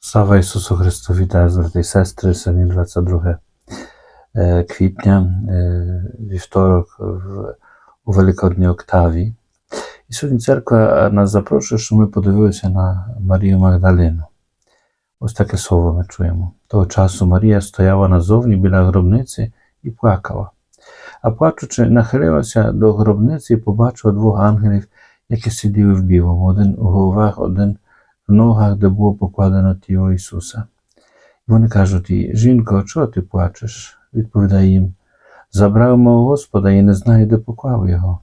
Слава Ісусу Христу, вітаю брати і сестри. Сьогодні 22 е, квітня, е, вівторок у Великодній Октаві. І сьогодні церква нас запрошує, щоб ми подивилися на Марію Магдалину. Ось таке слово ми чуємо. Того часу Марія стояла назовні біля гробниці і плакала. А плачучи, нахилилася до гробниці і побачила двох ангелів, які сиділи в білому, один у головах, один в ногах, де було покладено тіло Ісуса. Вони кажуть їй, жінко, чого ти плачеш? Відповідає їм, забрав мого Господа і не знаю, де поклав його.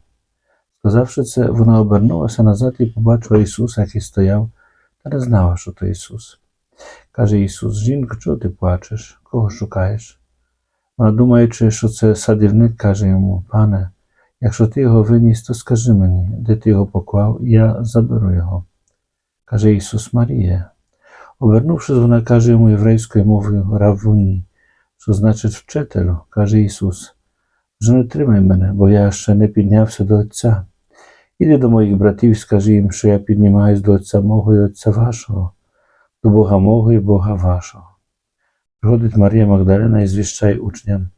Сказавши це, вона обернулася назад і побачила Ісуса, який стояв, та не знала, що то Ісус. Каже Ісус, жінко, чого ти плачеш? Кого шукаєш? Вона, думаючи, що це садівник, каже йому, пане, якщо ти його виніс, то скажи мені, де ти його поклав, я заберу його. Каже Ісус Марія. Обернувшись, вона каже йому єврейською мовою равуні, що значить вчителю, каже Ісус. Вже не тримай мене, бо я ще не піднявся до Отця. Іди до моїх братів і скажи їм, що я піднімаюсь до Отця мого і Отця вашого, до Бога мого і Бога вашого. Приходить Марія Магдалина і звіщає учням,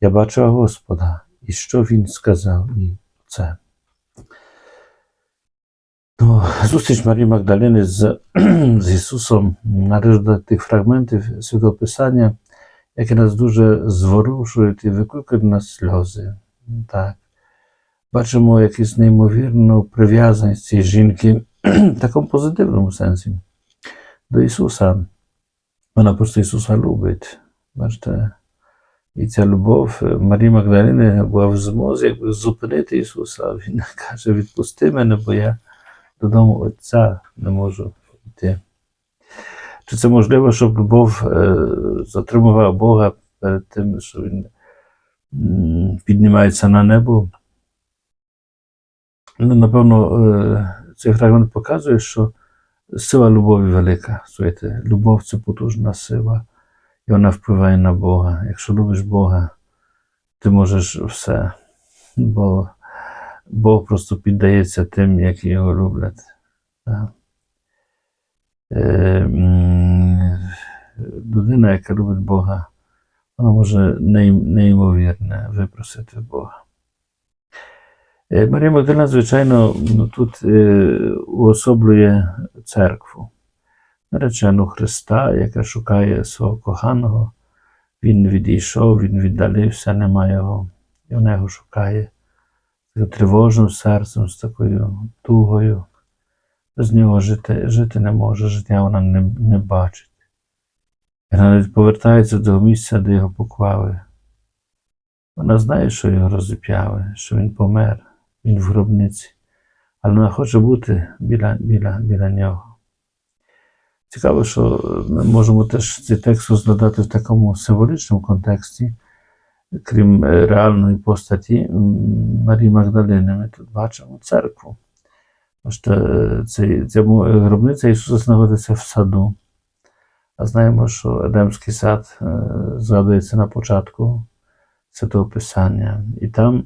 я бачила Господа, і що Він сказав і це. Ну, зустріч Марії Магдалини з, з Ісусом належить до тих фрагментів Святого Писання, які нас дуже зворушують і викликають на сльози. Так. Бачимо якусь неймовірну прив'язаність цієї жінки в такому позитивному сенсі до Ісуса. Вона просто Ісуса любить. Бачите, і ця любов Марії Магдалини була в змозі якби зупинити Ісуса. Він каже: відпусти мене, бо я додому Отця не можу йти. Чи це можливо, щоб любов е, затримувала Бога перед тим, що Він піднімається на небо? Ну, напевно, е, цей фрагмент показує, що сила любові велика. Слухайте, любов це потужна сила, і вона впливає на Бога. Якщо любиш Бога, ти можеш все. Бо Бог просто піддається тим, які його люблять. Так. Е, людина, яка любить Бога, вона може неймовірне випросити Бога. Е, Марія Магдалина, звичайно, ну, тут е, уособлює церкву, наречену Христа, яка шукає свого коханого. Він відійшов, він віддалився, немає його, і вона його шукає з тривожним серцем, з такою тугою. Без нього жити, жити не може, життя вона не, не бачить. І навіть повертається до місця, де його поклали. Вона знає, що його розіп'яли, що він помер, він в гробниці, але вона хоче бути біля, біля, біля нього. Цікаво, що ми можемо теж цей текст розглядати в такому символічному контексті крім реальної постаті Марії Магдалини, ми тут бачимо церкву. Цей, ця е, гробниця Ісуса знаходиться в саду. А знаємо, що Едемський сад згадується на початку Святого Писання. І там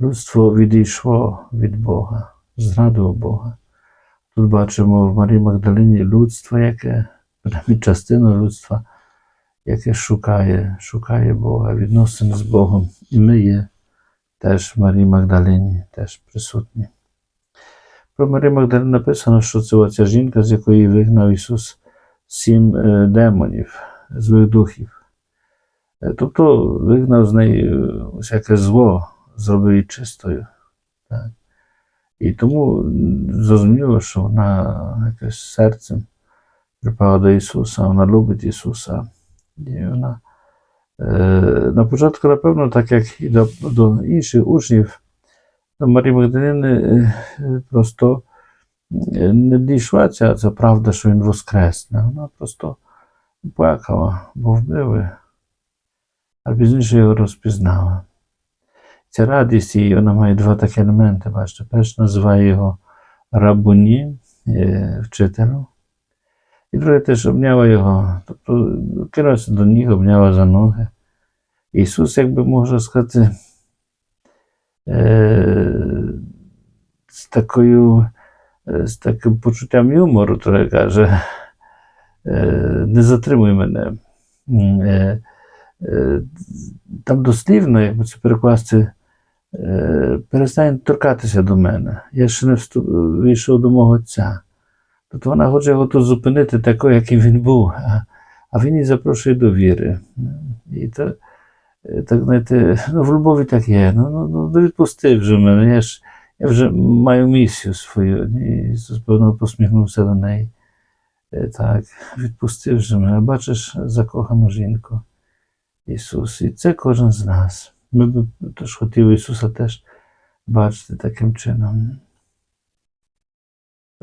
людство відійшло від Бога, зрадило Бога. Тут бачимо в Марії Магдалині людство, яке, принаймні частину людства, яке шукає, шукає Бога, відносини з Богом. І ми є теж в Марії Магдалині, теж присутні. Про Марію Магдалину написано, що це оця жінка, з якої вигнав Ісус сім е, демонів, злих духів. Е, Тобто вигнав з неї е, всяке зло, зробив її чистою. Так. І тому зрозуміло, що вона якось серцем припала до Ісуса, вона любить Ісуса. І вона е, на початку, напевно, так як і до, до інших учнів, до Марії Магдалини е, просто е, не дійшла ця, ця правда, що він воскресне. Вона просто плакала, бо вбили, а пізніше його розпізнала. Ця радість її, вона має два такі елементи. Бачите, перш називає його рабуні, вчителю. І друге теж обняла його, тобто кинулася до ніг, обняла за ноги. Ісус, як би можна сказати, е, з такою, е, з таким почуттям юмору, то каже, е, не затримуй мене. Е, е, Там дослівно, якби це перекласти, е, перестань торкатися до мене. Я ще не війшов до мого отця. Тобто вона хоче його тут зупинити такою, яким він був, а, він її запрошує до віри. І то, е, так, знаєте, ну, в любові так є. Ну, ну, ну ну, відпусти вже мене. Я ж я вже маю місію свою. І Ісус, певно, посміхнувся до неї. Е, Так, відпусти вже мене. Бачиш закохану жінку. Ісус. І це кожен з нас. Ми б теж хотіли Ісуса теж бачити таким чином.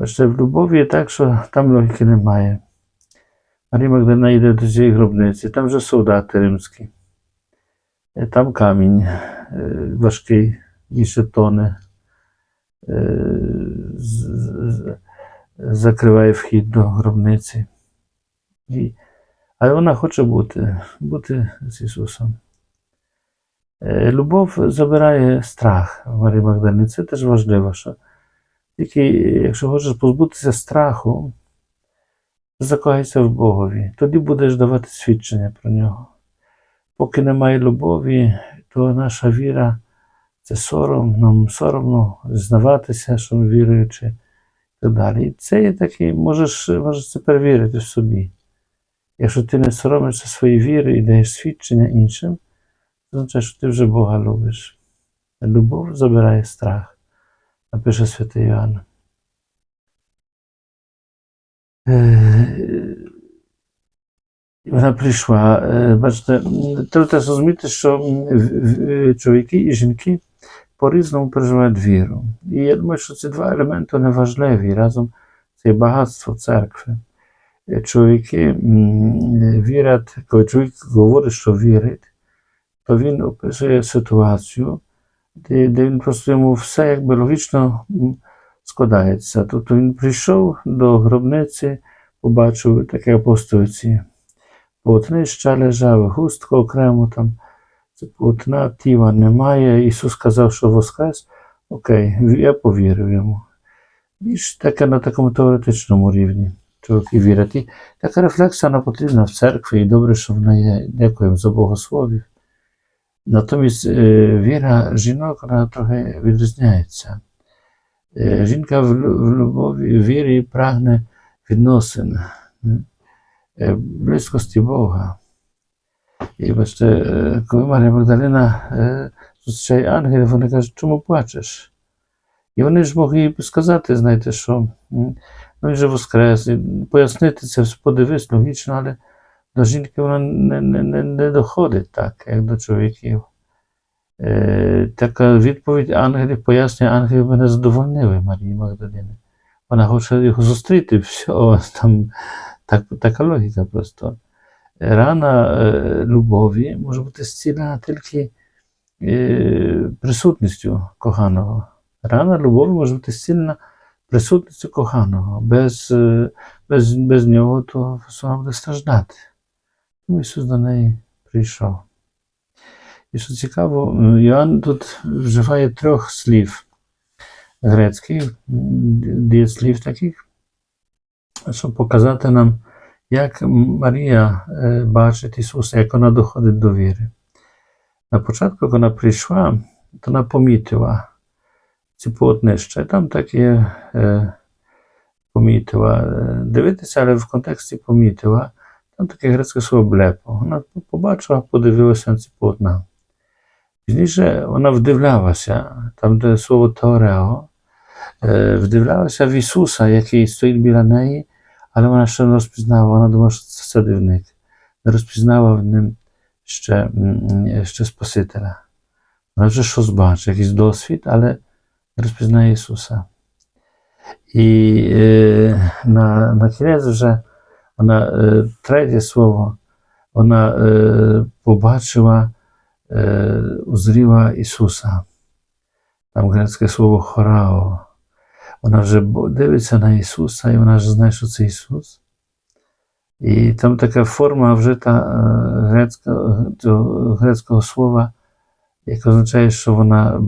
Ще в любові є так, що там логіки немає. Марія Магдалина йде до цієї гробниці, там вже солдати римські. Е, Там камінь е, важкий, більше тоне. Е, Закриває вхід до гробниці. І, але вона хоче бути, бути з Ісусом. Любов забирає страх Марії Магдалини. Це теж важливо, що тільки якщо хочеш позбутися страху, закохайся в Богові, тоді будеш давати свідчення про нього. Поки немає любові, то наша віра це сором, нам соромно зізнаватися, що ми віруючи і так далі. І це є такий, можеш, можеш це перевірити в собі. Якщо ти не соромишся своєї віри і даєш свідчення іншим, це означає, що ти вже Бога любиш. Любов забирає страх, напише святий Іоанн. Е, Вона прийшла. Е, Бачите, м, треба теж розуміти, що м, в- в- чоловіки і жінки по-різному переживають віру. І я думаю, що ці два елементи вони важливі. Разом це є багатство церкви. Е, Чоловіки м, вірять, коли чоловік говорить, що вірить, то він описує ситуацію, де, він просто йому все якби логічно складається. Тобто він прийшов до гробниці, побачив таке апостольці. Полотнище лежав, густко окремо там. Це полотна тіла немає. Ісус сказав, що воскрес. Окей, я повірив йому. Більш таке на такому теоретичному рівні. Чоловіки вірять. І така рефлексія вона потрібна в церкві, і добре, що вона є. Дякуємо за богословів. Натомість е, віра жінок вона трохи відрізняється. Е, Жінка в любові, в вірі прагне відносин, е, близькості Бога. І бачите, коли Марія Магдалина зустрічає ангелів, вони кажуть, чому плачеш? І вони ж могли сказати, знаєте, що ну, він же воскрес, пояснити це, подивись, логічно, але до жінки воно не, не, не, доходить так, як до чоловіків. Е, така відповідь ангелів, пояснення ангелів мене задовольнили Марії Магдалини. Вона хоче його зустріти, все, там так, така логіка просто. Рана е, любові може бути зцілена тільки е, присутністю коханого. Рана любові може бути зцілена присутністю коханого. Без, без, без нього то вона буде страждати. Тому Ісус до неї прийшов. І що цікаво, Йоанн тут вживає трьох слів грецьких, м, дієслів таких, щоб показати нам, як Марія е, бачить Ісуса, як вона доходить до віри. На початку, як вона прийшла, то вона помітила ці полотнища. Там так є е, помітила. Е, Дивитися, але в контексті помітила. Там таке грецьке слово блепо. Вона побачила, подивилася на ці полотна. Пізніше вона вдивлялася, там, де слово Теорео, е, вдивлялася в Ісуса, який стоїть біля неї, але вона ще не розпізнала, вона думала, що це садівник. Не розпізнала в ним ще, м, ще Спасителя. Вона вже щось бачить, якийсь досвід, але не розпізнає Ісуса. І е, на, на кінець вже вона е, третє слово, вона е, побачила, е, узріла Ісуса. Там грецьке слово хорао. Вона вже дивиться на Ісуса, і вона вже знає, що це Ісус. І там така форма вжита грецького, грецького слова, яке означає, що вона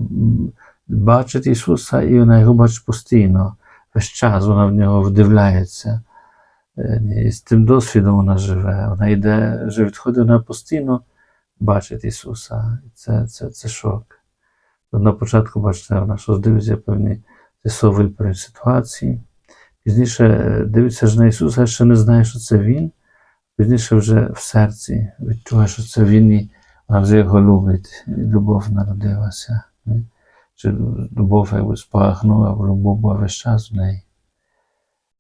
бачить Ісуса, і вона його бачить постійно. Весь час вона в нього вдивляється. Е, з тим досвідом вона живе. Вона йде, вже відходить, вона постійно бачить Ісуса. Це, це, це шок. На початку, бачите, вона щось дивиться певні з'ясовує перед ситуації. Пізніше е, дивиться ж на Ісуса, ще не знає, що це Він. Пізніше вже в серці відчуває, що це Він і вона вже його любить. І любов народилася. Чи любов якби спахнула, бо любов була весь час в неї.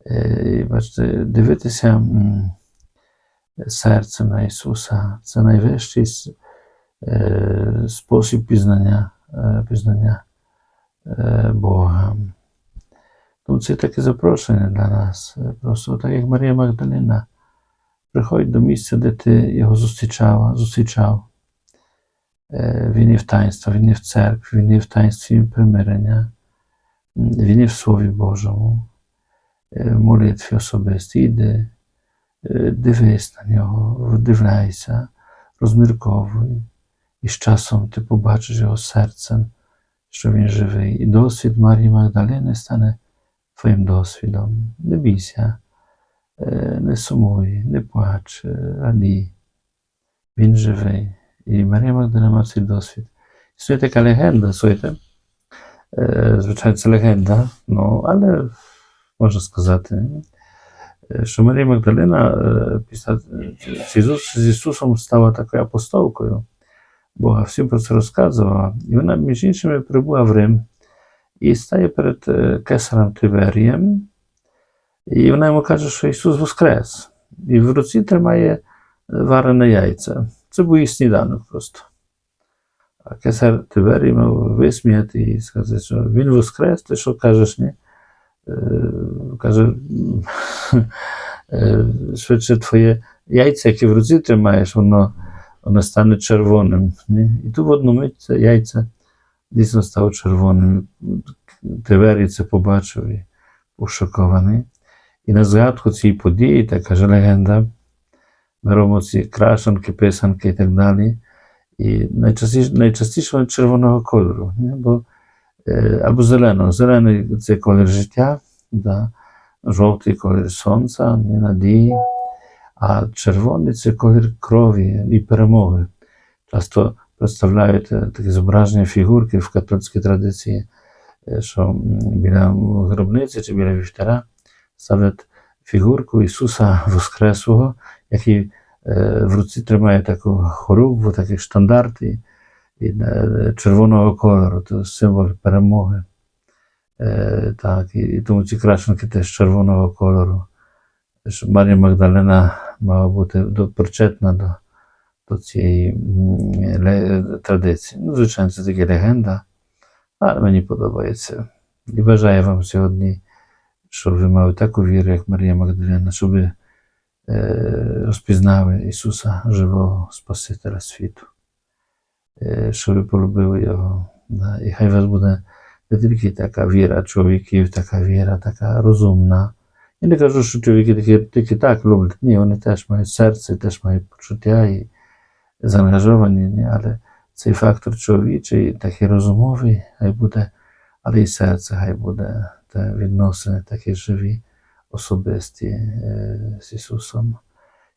Е, бачите, дивитися серцем на Ісуса це найвищий е, спосіб пізнання, е, пізнання Бога. Тому це таке запрошення для нас. Просто так як Марія Магдалина. Приходь до місця, де ти його зустрічав, зустрічав. Він і в таїнстві, він і в церкві, він і в таїнстві примирення, він і в Слові Божому, молитві особистій. Іди, е, дивись на нього, вдивляйся, розмірковуй. І з часом ти побачиш його серцем, що він живий. І досвід Марії Магдалини стане твоїм досвідом. Не бійся, е, не сумуй, не плач, е, радій. Він живий. І Марія Магдалина має цей досвід. Існує така легенда, слухайте. Е, Звичайно, це легенда, ну, але можна сказати, е, що Марія Магдалина е, після з Ісус- з Ісусом стала такою апостолкою. Бога всім про це розказувала. І вона, між іншими, прибула в Рим і стає перед е, кесарем Тиверієм. І вона йому каже, що Ісус воскрес. І в руці тримає е, варене яйце. Це був її сніданок просто. А кесар Тиверій мав висміяти і сказати, що він воскрес, ти що кажеш, ні? Е, Каже, е, швидше твоє яйце, яке в руці тримаєш, воно, воно стане червоним. І тут в одну мить це яйце дійсно стало червоним. Тиверій це побачив і був шокований. І на згадку цієї події, така ж легенда, ми робимо ці крашанки, писанки і так далі. І найчастіше, найчастіше червоного кольору, ні? Бо, або зеленого. Зелений це колір життя, да? жовтий колір сонця, ні, надії, а червоний це колір крові і перемоги. Часто представляють е, такі зображення фігурки в католицькій традиції, е, що біля гробниці чи біля вівтара ставлять фігурку Ісуса Воскреслого, який е, в руці тримає таку хорубу, такий штандарт е, червоного кольору, це символ перемоги. Е, так, і, тому ці крашенки теж червоного кольору. Марія Магдалина мала бути причетна до, до цієї традиції. Ну, звичайно, це таки легенда, але мені подобається. І бажаю вам сьогодні, щоб ви мали таку віру, як Марія Магдалина, щоб ви е, розпізнали Ісуса живого Спасителя світу, е, щоб ви полюбили Його. Да. І хай вас буде не тільки така віра чоловіків, така віра, така розумна. Я не кажу, що чоловіки тільки, тільки так люблять. Ні, вони теж мають серце, теж мають почуття і заангажовані, ні, але цей фактор чоловічий, такий розумовий, хай буде, але і серце хай буде, те відносини такі живі, особисті е, з Ісусом,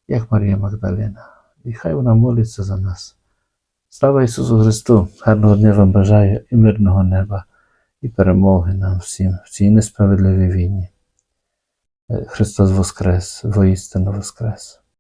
як Марія Магдалина. І хай вона молиться за нас. Слава Ісусу Христу! Гарного дня вам бажаю і мирного неба, і перемоги нам всім в цій несправедливій війні. Е, Христос Воскрес, воістину Воскрес.